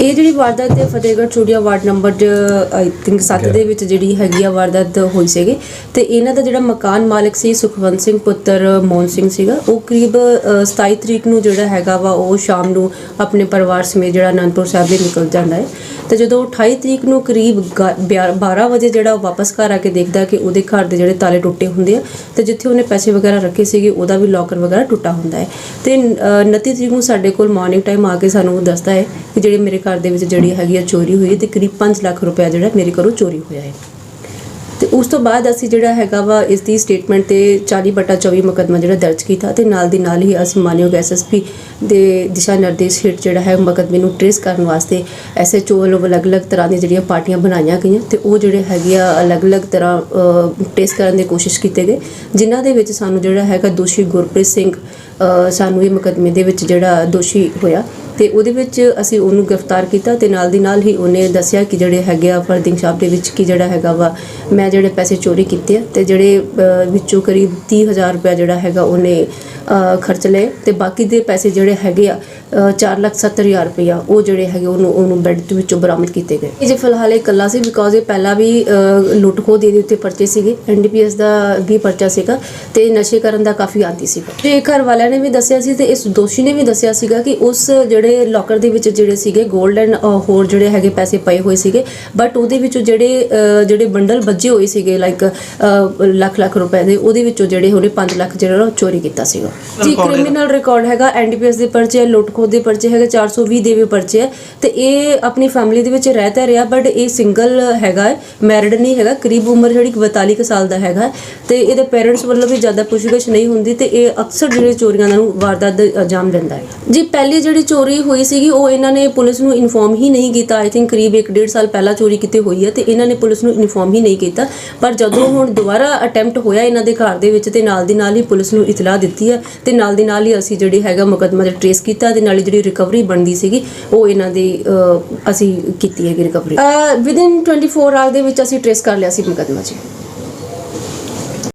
ਇਹ ਜਿਹੜੀ ਵਾਰਦਾਤ ਹੈ Fatehgarh Churian ward number I think 7 ਦੇ ਵਿੱਚ ਜਿਹੜੀ ਹੈਗੀ ਆ ਵਾਰਦਾਤ ਹੋਈ ਸੀਗੀ। ਤੇ ਇਹਨਾਂ ਦਾ ਜਿਹੜਾ ਮਕਾਨ ਮਾਲਕ ਸੀ ਸੁਖਵੰਤ ਸਿੰਘ ਪੁੱਤਰ ਮੋਹਨ ਸਿੰਘ ਸੀਗਾ ਉਹ ਕਰੀਬ ਅ, 27 ਤਰੀਕ ਨੂੰ ਜਿਹੜਾ ਹੈਗਾ ਵਾ ਉਹ ਸ਼ਾਮ ਨੂੰ ਆਪਣੇ ਪਰਿਵਾਰ ਸਮੇਤ ਜਿਹੜਾ ਅਨੰਦਪੁਰ ਸਾਹਿਬ ਦੇ ਨਿਕਲ ਜਾਂਦਾ ਹੈ। ਤੇ ਜਦੋਂ 28 ਤਰੀਕ ਨੂੰ ਕਰੀਬ ਗਾ- ਬਿਆ- 12 ਵਜੇ ਜਿਹੜਾ ਉਹ ਵਾਪਸ ਘਰ ਆ ਕੇ ਦੇਖਦਾ ਕਿ ਉਹਦੇ ਘਰ ਦੇ ਜਿਹੜੇ ਤਾਲੇ ਟੁੱਟੇ ਹੁੰਦੇ ਆ ਤੇ ਜਿੱਥੇ ਉਹਨੇ ਪੈਸੇ ਵਗੈਰਾ ਰੱਖੇ ਸੀਗੇ ਉਹਦਾ ਵੀ ਲੋਕਰ ਵਗੈਰਾ ਟੁੱਟਾ ਹੁੰਦਾ ਹੈ। ਤੇ ਅ, 29 ਤਰੀਕ ਨੂੰ ਸਾਡੇ ਕੋਲ ਮਾਰਨਿੰਗ ਟਾਈਮ ਆ ਕੇ ਸਾਨੂੰ ਉਹ ਦੱਸਦਾ ਹੈ ਕਿ ਜਿਹੜੇ ਮੇਰੇ ਘਰ ਦੇ ਵਿੱਚ ਜਿਹੜੀ ਹੈਗੀ ਆ ਚੋਰੀ ਹੋਈ ਹੈ ਤੇ ਕਰੀਬ 5 ਲੱਖ ਰੁਪਏ ਜਿਹੜਾ ਮੇਰੇ ਘਰੋਂ ਚੋਰੀ ਹੋਇਆ ਹੈ। ਤੇ ਉਸ ਤੋਂ ਬਾਅਦ ਅਸੀਂ ਜਿਹੜਾ ਹੈਗਾ ਵਾ ਇਸ ਦੀ ਸਟੇਟਮੈਂਟ ਤੇ 40 ਬਟਾ 24 ਮੁਕੱਦਮਾ ਜਿਹੜਾ ਦਰਜ ਕੀਤਾ ਤੇ ਨਾਲ ਦੀ ਨਾਲ ਹੀ ਅਸੀਂ ਮਾਨਯੋਗ ਐਸਐਸਪੀ ਦੇ ਦਿਸ਼ਾ ਨਿਰਦੇਸ਼ ਹੇਠ ਜਿਹੜਾ ਹੈ ਮੁਕੱਦਮੇ ਨੂੰ ਟ੍ਰੇਸ ਕਰਨ ਵਾਸਤੇ ਐਸਐਚਓ ਵੱਲੋਂ ਅਲੱਗ-ਅਲੱਗ ਤਰ੍ਹਾਂ ਦੀਆਂ ਜਿਹੜੀਆਂ ਪਾਰਟੀਆਂ ਬਣਾਈਆਂ ਗਈਆਂ ਤੇ ਉਹ ਜਿਹੜੇ ਹੈਗੇ ਆ ਅਲੱਗ-ਅਲੱਗ ਤਰ੍ਹਾਂ ਟ੍ਰੇਸ ਕਰਨ ਦੀ ਕੋਸ਼ਿਸ਼ ਕੀਤੇ ਗਏ, ਜਿਨ੍ਹਾਂ ਦੇ ਵਿੱਚ ਸਾਨੂੰ ਜਿਹੜਾ ਹੈਗਾ ਦੋਸ਼ੀ ਗੁਰਪ੍ਰੀਤ ਸਿੰਘ ਸਾਨੂੰ ਇਹ ਮੁਕੱਦਮੇ ਦੇ ਵਿੱਚ ਜਿਹੜਾ ਦੋਸ਼ੀ ਹੋਇਆ। ਤੇ ਉਹਦੇ ਵਿੱਚ ਅਸੀਂ ਉਹਨੂੰ ਗ੍ਰਿਫਤਾਰ ਕੀਤਾ ਤੇ ਨਾਲ ਦੀ ਨਾਲ ਹੀ ਉਹਨੇ ਦੱਸਿਆ ਕਿ ਜਿਹੜੇ ਹੈਗੇ ਆ ਫਰਦਿੰਗ ਸ਼ਾਪ ਦੇ ਵਿੱਚ ਕੀ ਜਿਹੜਾ ਹੈਗਾ ਵਾ ਮੈਂ ਜਿਹੜੇ ਪੈਸੇ ਚੋਰੀ ਕੀਤੇ ਆ ਤੇ ਜਿਹੜੇ ਵਿੱਚੋਂ ਕਰੀਬ 30000 ਰੁਪਏ ਜਿਹੜਾ ਹੈਗਾ ਉਹਨੇ ਖਰਚ ਲਏ ਤੇ ਬਾਕੀ ਦੇ ਪੈਸੇ ਜਿਹੜੇ ਹੈਗੇ ਆ 470000 ਰੁਪਇਆ ਉਹ ਜਿਹੜੇ ਹੈਗੇ ਉਹਨੂੰ ਉਹਨੂੰ ਬੈੱਡ ਦੇ ਵਿੱਚੋਂ ਬਰਾਮਦ ਕੀਤੇ ਗਏ। ਇਹ ਜੇ ਫਿਲਹਾਲ ਇਹ ਇਕੱਲਾ ਸੀ ਬਿਕੋਜ਼ ਇਹ ਪਹਿਲਾਂ ਵੀ ਅ, ਲੁੱਟ ਖੋਹ ਦੇ ਦੇ ਉੱਤੇ ਪਰਚੇ ਸੀਗੇ ਐਨਡੀਪੀਐਸ ਦਾ ਵੀ ਪਰਚਾ ਸੀਗਾ ਤੇ ਨਸ਼ੇ ਕਰਨ ਦਾ ਕਾਫੀ ਆਦੀ ਸੀਗਾ। ਤੇ ਘਰ ਵਾਲਿਆਂ ਨੇ ਵੀ ਦੱਸਿਆ ਸੀ ਤੇ ਇਸ ਦੋਸ਼ੀ ਨੇ ਵੀ ਦੱਸਿਆ ਸੀਗਾ ਕਿ ਉਸ ਜਿਹੜੇ ਲੋਕਰ ਦੇ ਵਿੱਚ ਜਿਹੜੇ ਸੀਗੇ 골ਡ ਐਂਡ ਹੋਰ ਜਿਹੜੇ ਹੈਗੇ ਪੈਸੇ ਪਏ ਹੋਏ ਸੀਗੇ ਬਟ ਉਹਦੇ ਵਿੱਚੋਂ ਜਿਹੜੇ ਜਿਹੜੇ ਬੰਡਲ ਵੱਜੇ ਹੋਏ ਸੀਗੇ ਲਾਈਕ ਲੱਖ ਲੱਖ ਰੁਪਏ ਦੇ ਉਹਦੇ ਵਿੱਚੋਂ ਜਿਹੜੇ ਉਹਨੇ 5 ਲੱਖ ਜਿਹੜਾ ਚੋਰੀ ਕੀਤਾ ਸੀਗਾ। ਜੀ ਕ੍ਰਿਮੀਨਲ ਰਿਕਾਰਡ ਹੈਗਾ ਐਨਡੀਪੀਐਸ ਦੇ ਪਰਚੇ ਲੁੱਟ ਖੋਹ ਦੇ ਪਰਚੇ ਹੈਗੇ 420 ਦੇ ਵੀ ਪਰਚੇ ਹੈ ਤੇ ਇਹ ਆਪਣੀ ਫੈਮਿਲੀ ਦੇ ਵਿੱਚ ਰਹਿ ਤਾਂ ਰਿਹਾ ਬਟ ਇਹ ਸਿੰਗਲ ਹੈਗਾ ਮੈਰਿਡ ਨਹੀਂ ਹੈਗਾ ਕਰੀਬ ਉਮਰ ਜਿਹੜੀ 42 ਕੁ ਸਾਲ ਦਾ ਹੈਗਾ ਤੇ ਇਹਦੇ ਪੇਰੈਂਟਸ ਵੱਲੋਂ ਵੀ ਜ਼ਿਆਦਾ ਪੁੱਛਗਿੱਛ ਨਹੀਂ ਹੁੰਦੀ ਤੇ ਇਹ ਅਕਸਰ ਜਿਹੜੇ ਚੋਰੀਆਂ ਨੂੰ ਵਾਰਦਾਤ ਦੇ ਅੰਜਾਮ ਦਿੰਦਾ ਹੈ। ਜੀ ਪਹਿਲੀ ਜਿਹੜੀ ਚੋਰੀ ਹੋਈ ਸੀਗੀ, ਉਹ ਇਹਨਾਂ ਨੇ ਪੁਲਿਸ ਨੂੰ ਇਨਫੋਰਮ ਹੀ ਨਹੀਂ ਕੀਤਾ। ਆਈ ਥਿੰਕ ਕਰੀਬ 1.5 ਸਾਲ ਪਹਿਲਾਂ ਚੋਰੀ ਕੀਤੀ ਹੋਈ ਹੈ ਤੇ ਇਹਨਾਂ ਨੇ ਪੁਲਿਸ ਨੂੰ ਇਨਫੋਰਮ ਹੀ ਨਹੀਂ ਕੀਤਾ। ਪਰ ਜਦੋਂ ਹੁਣ ਦੁਬਾਰਾ ਅਟੈਂਪਟ ਹੋਇਆ ਇਹਨਾਂ ਦੇ ਘਰ ਦੇ ਵਿੱਚ ਤੇ ਨਾਲ ਦੀ ਨਾਲ ਹੀ ਪੁਲਿਸ ਨੂੰ ਇਤਲਾਹ ਦਿੱਤੀ ਹੈ ਤੇ ਨਾਲ ਦੀ ਨਾਲ ਹੀ ਅਸੀਂ ਜਿਹੜੀ ਹੈਗਾ ਮੁਕੱਦਮਾ ਜਿਹੜਾ ਟ੍ਰੇਸ ਕੀਤਾ ਤੇ ਨਾਲ ਹੀ ਜਿਹੜੀ ਰਿਕਵਰੀ ਬਣਦੀ ਸੀਗੀ, ਉਹ ਇਹਨਾਂ ਦੀ ਅਸੀਂ ਕੀਤੀ ਹੈਗੀ ਰਿਕਵਰੀ ਵਿਦਿਨ 24 ਆਵਰ ਦੇ ਵਿੱਚ ਅਸੀਂ ਟ੍ਰੇਸ ਕਰ ਲਿਆ ਸੀ ਮੁਕੱਦਮਾ ਜੀ।